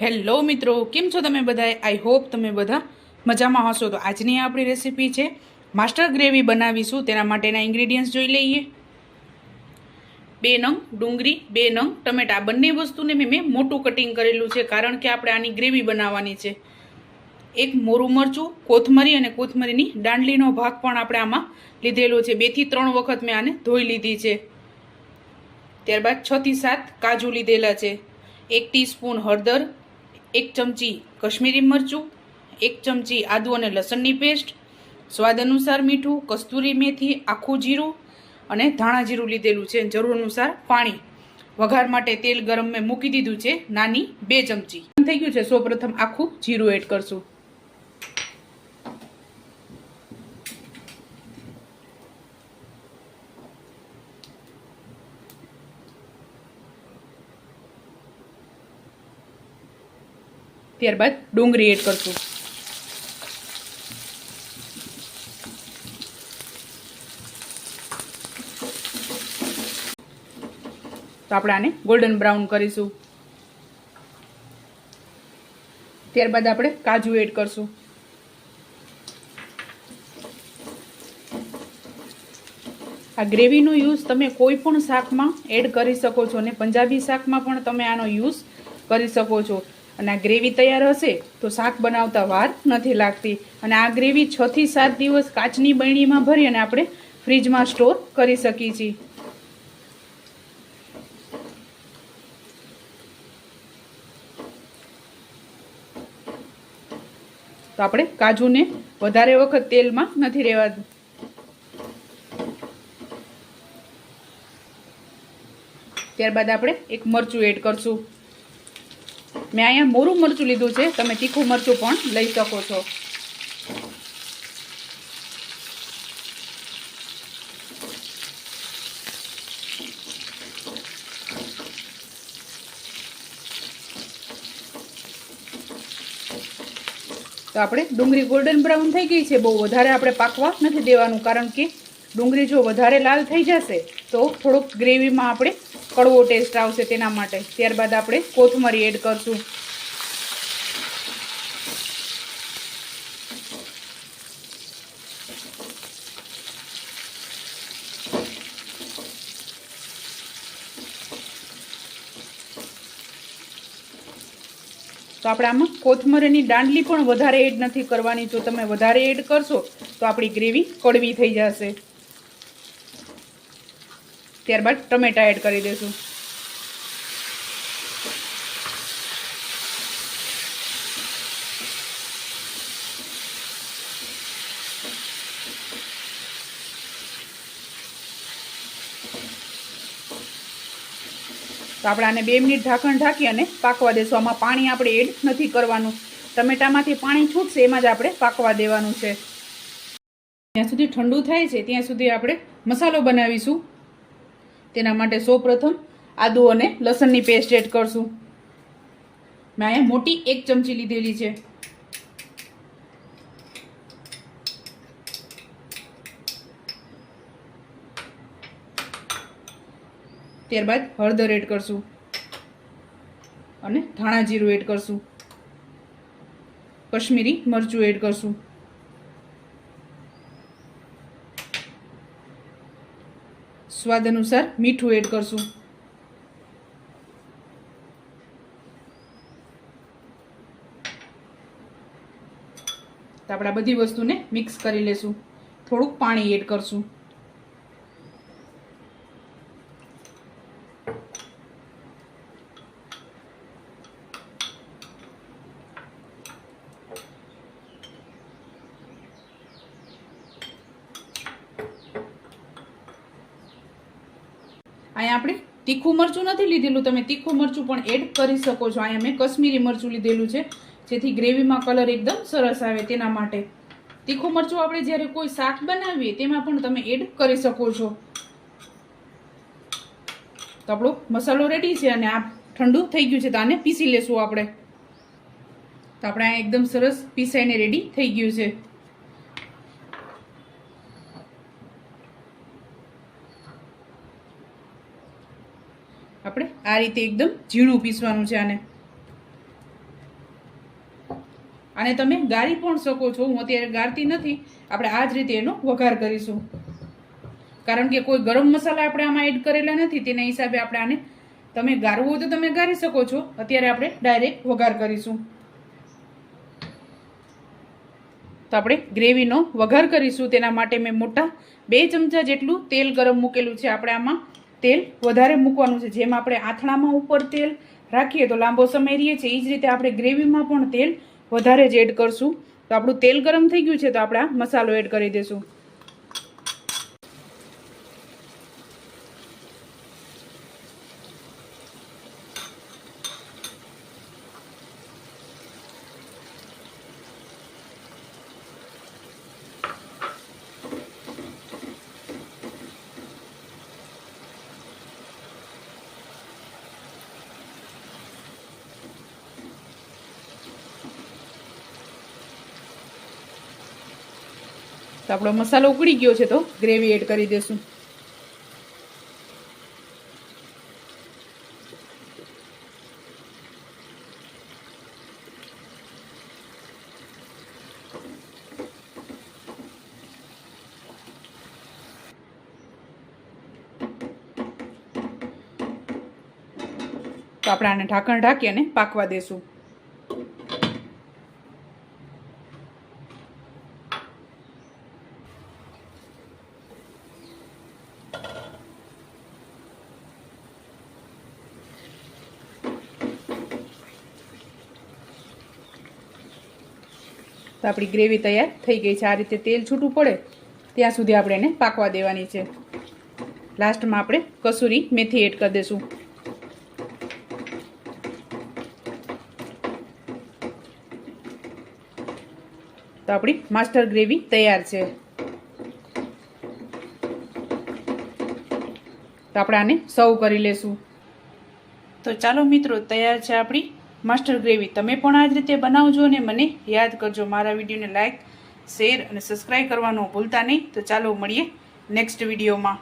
Hello મિત્રો, કેમ છો તમે બધા આઈ હોપ તમે બધા મજામાં હશો. તો આજની આપણી રેસીપી છે માસ્ટર ગ્રેવી બનાવીશું. તેના માટેના ઇન્ગ્રીડિયન્ટ્સ જોઈ લઈએ. બે નંગ ડુંગળી, બે નંગ ટમેટા. બંને વસ્તુને મેં મેં મોટું કટિંગ કરેલું છે, કારણ કે આપણે આની ગ્રેવી બનાવવાની છે. એક મોરું મરચું, કોથમરી અને કોથમરીની દાંડલીનો ભાગ પણ આપણે આમાં લીધેલો છે. બેથી ત્રણ વખત મેં આને ધોઈ લીધી છે. ત્યારબાદ છથી સાત કાજુ લીધેલા છે. એક ટીસ્પૂન હળદર એક ચમચી કશ્મીરી મરચું, એક ચમચી આદુ અને લસણની પેસ્ટ, સ્વાદ અનુસાર મીઠું, કસ્તુરી મેથી, આખું જીરું અને ધાણા જીરું લીધેલું છે. જરૂર અનુસાર પાણી. વઘાર માટે તેલ ગરમ મેં મૂકી દીધું છે. નાની બે ચમચી. થઈ ગયું છે. સૌપ્રથમ આખું જીરું એડ કરશું. ત્યારબાદ ડુંગળી એડ કરશું. તો આપણે આને ગોલ્ડન બ્રાઉન કરીશું. ત્યારબાદ આપણે કાજુ એડ કરશું. આ ગ્રેવીનો યુઝ તમે કોઈ પણ શાકમાં એડ કરી શકો છો અને પંજાબી શાકમાં પણ તમે આનો યુઝ કરી શકો છો. અને આ ગ્રેવી તૈયાર હશે તો શાક બનાવતા વાર નથી લાગતી. અને આ ગ્રેવી છ થી સાત દિવસ કાચની બરણીમાં ભરી અને આપણે ફ્રીજમાં સ્ટોર કરી શકીએ છીએ. તો આપણે કાજુને વધારે વખત તેલમાં નથી રહેવા ત્યારબાદ આપણે એક મરચું એડ કરશું. મેં અહીંયા મોરું મરચું લીધું છે. તમે તીખું મરચું પણ લઈ શકો છો. તો આપણે ડુંગળી ગોલ્ડન બ્રાઉન થઈ ગઈ છે. બહુ વધારે આપણે પાકવા નથી દેવાનું, કારણ કે ડુંગળી જો વધારે લાલ થઈ જશે તો થોડુંક ગ્રેવીમાં આપણે કડવો ટેસ્ટ આવશે તેના માટે. ત્યારબાદ આપણે કોથમરી એડ કરશું. તો આપણે આમાં કોથમરીની દાંડલી પણ વધારે એડ નથી કરવાની. જો તમે વધારે એડ કરશો, તો આપણી ગ્રેવી કડવી થઈ જશે. ત્યારબાદ ટમેટા એડ કરી દઈશું તો આપણે આને બે મિનિટ ઢાંકણ ઢાંકી અને પાકવા દેશું. આમાં પાણી આપણે એડ નથી કરવાનું. ટમેટામાંથી પાણી છૂટશે, એમાં જ આપણે પાકવા દેવાનું છે. જ્યાં સુધી ઠંડુ થાય છે, ત્યાં સુધી આપણે મસાલો બનાવીશું. તેના માટે સૌ પ્રથમ આદુ અને લસણની પેસ્ટ એડ કરશું. મેં અહીંયા મોટી એક ચમચી લીધેલી છે. ત્યારબાદ હળદર એડ કરશું. અને ધાણા જીરું એડ કરશું. કશ્મીરી મરચું એડ કરશું. સ્વાદ અનુસાર મીઠું એડ કરશું. તો આપણે બધી વસ્તુને મિક્સ કરી લેશું. થોડુંક પાણી એડ કરશું. અહીંયા આપણે તીખું મરચું નથી લીધેલું. તમે તીખું મરચું પણ એડ કરી શકો છો. અહીંયા મેં કશ્મીરી મરચું લીધેલું છે, જેથી ગ્રેવીમાં કલર એકદમ સરસ આવે તેના માટે. તીખું મરચું આપણે જ્યારે કોઈ શાક બનાવીએ, તેમાં પણ તમે એડ કરી શકો છો. તો આપણો મસાલો રેડી છે અને આ ઠંડુ થઈ ગયું છે તો આને પીસી લેશું આપણે. તો આપણે આ એકદમ સરસ પીસાઈને રેડી થઈ ગયું છે. આપણે આ રીતે એકદમ ઝીણું પીસવાનું છે આને. આને તમે ગાળી પણ શકો છો. હું અત્યારે ગાળતી નથી. આપણે આ જ રીતે એનો વઘાર કરીશું. કારણ કે કોઈ ગરમ મસાલા આપણે આમાં એડ કરેલા નથી, તેના હિસાબે આપણે આને તમે ગાળવું હોય તો તમે ગાળી શકો છો. અત્યારે આપણે ડાયરેક્ટ વઘાર કરીશું. તો આપણે ગ્રેવીનો વઘાર કરીશું. તેના માટે મેં મોટા બે ચમચા જેટલું તેલ ગરમ મૂકેલું છે. આપણે આમાં તેલ વધારે મૂકવાનું છે. જેમ આપણે આથણામાં ઉપર તેલ રાખીએ તો લાંબો સમય રહીએ છીએ. એ જ રીતે આપણે ગ્રેવીમાં પણ તેલ વધારે જ એડ કરશું. તો આપણું તેલ ગરમ થઈ ગયું છે તો આપણે મસાલો એડ કરી દઈશું તો આપણો મસાલો ઉકળી ગયો છે તો ગ્રેવી એડ કરી દઈશું તો આપણે આને ઢાંકણ ઢાંકી અને પાકવા દેશું. તો આપણી ગ્રેવી તૈયાર થઈ ગઈ છે. આ રીતે તેલ છૂટું પડે ત્યાં સુધી આપણે એને પાકવા દેવાની છે. લાસ્ટમાં આપણે કસૂરી મેથી એડ કરી દઈશું. તો આપણી માસ્ટર ગ્રેવી તૈયાર છે. તો આપણે આને સર્વ કરી લેશું. તો ચાલો મિત્રો, તૈયાર છે આપણી માસ્ટર ગ્રેવી. તમે પણ આ જ રીતે બનાવજો અને મને યાદ કરજો. મારા વિડીયોને લાઇક શેર અને સબસ્ક્રાઈબ કરવાનું ભૂલતા નહીં. તો ચાલો મળીએ નેક્સ્ટ વિડીયોમાં.